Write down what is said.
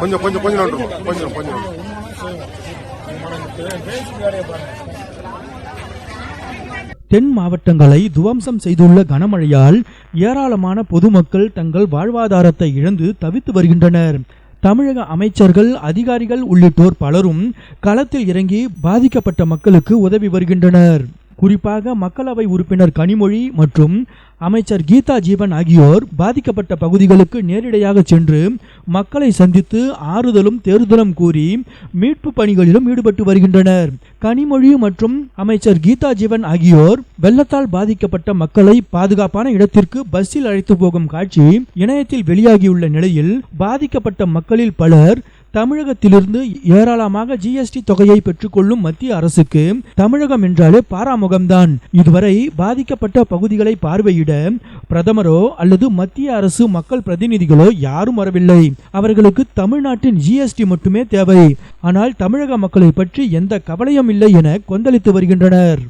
கொஞ்சம் கொஞ்சம் கொஞ்சம் நோண்டு கொஞ்சம் கொஞ்சம். தென் மாவட்டங்களை துவம்சம் செய்துள்ள கனமழையால் ஏராளமான பொதுமக்கள் தங்கள் வாழ்வாதாரத்தை இழந்து தவித்து வருகின்றனர். தமிழக அமைச்சர்கள் அதிகாரிகள் உள்ளிட்டோர் பலரும் களத்தில் இறங்கி பாதிக்கப்பட்ட மக்களுக்கு உதவி வருகின்றனர். குறிப்பாக மக்களவை உறுப்பினர் கனிமொழி மற்றும் அமைச்சர் கீதா ஜீவன் ஆகியோர் பாதிக்கப்பட்ட பகுதிகளுக்கு நேரிடையாக சென்று மக்களை சந்தித்து ஆறுதலும் தேர்தலும் கூறி மீட்பு பணிகளிலும் ஈடுபட்டு வருகின்றனர். கனிமொழி மற்றும் அமைச்சர் கீதா ஜீவன் ஆகியோர் வெள்ளத்தால் பாதிக்கப்பட்ட மக்களை பாதுகாப்பான இடத்திற்கு பஸ்ஸில் அழைத்து போகும் காட்சி இணையத்தில் வெளியாகியுள்ள நிலையில் பாதிக்கப்பட்ட மக்களில் பலர் தமிழகத்திலிருந்து ஏராளமாக ஜிஎஸ்டி தொகையை பெற்றுக்கொள்ளும் மத்திய அரசுக்கு தமிழகம் என்றாலே பாராமுகம்தான். இதுவரை பாதிக்கப்பட்ட பகுதிகளை பார்வையிட பிரதமரோ அல்லது மத்திய அரசு மக்கள் பிரதிநிதிகளோ யாரும் வரவில்லை. அவர்களுக்கு தமிழ்நாட்டின் ஜிஎஸ்டி மட்டுமே தேவை. ஆனால் தமிழக மக்களை பற்றி எந்த கவலையும் இல்லை என கொந்தளித்து வருகின்றனர்.